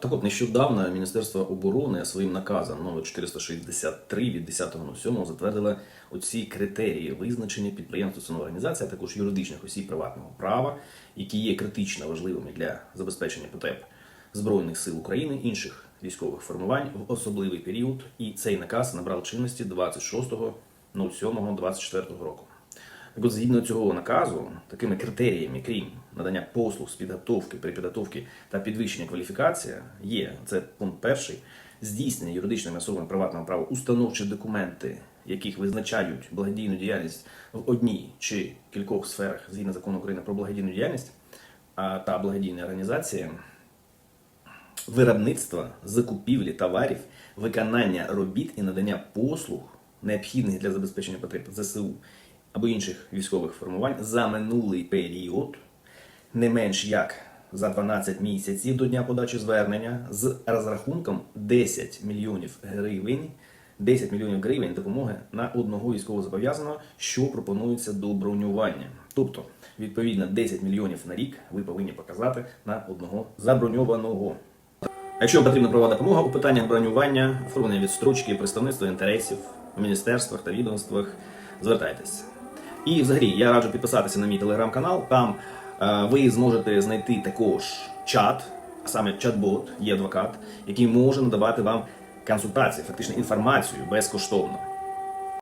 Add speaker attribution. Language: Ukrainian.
Speaker 1: Так от нещодавно Міністерство оборони своїм наказом номер 463 від 10.07 затвердило оці критерії визначення підприємств установ організації, а також юридичних осіб приватного права, які є критично важливими для забезпечення потреб Збройних сил України, інших військових формувань в особливий період. І цей наказ набрав чинності 26.07.24 року. Так от, згідно цього наказу, такими критеріями, крім надання послуг з підготовки, перепідготовки та підвищення кваліфікації, є це пункт перший, здійснення юридичними особами приватного права установчі документи, яких визначають благодійну діяльність в одній чи кількох сферах згідно закону України про благодійну діяльність та благодійні організації, виробництва, закупівлі товарів, виконання робіт і надання послуг, необхідних для забезпечення потреб ЗСУ або інших військових формувань за минулий період, не менш як за 12 місяців до дня подачі звернення з розрахунком 10 мільйонів гривень. 10 мільйонів гривень допомоги на одного військовозобов'язаного, що пропонується до бронювання. Тобто, відповідно, 10 мільйонів на рік ви повинні показати на одного заброньованого. Якщо вам потрібна правова допомога у питаннях бронювання, оформлення відстрочки, представництва інтересів у міністерствах та відомствах, звертайтесь. І взагалі я раджу підписатися на мій телеграм-канал. Там е, ви зможете знайти також чат, а саме чат-бот, є адвокат, який може надавати вам консультації, фактично інформацію безкоштовно.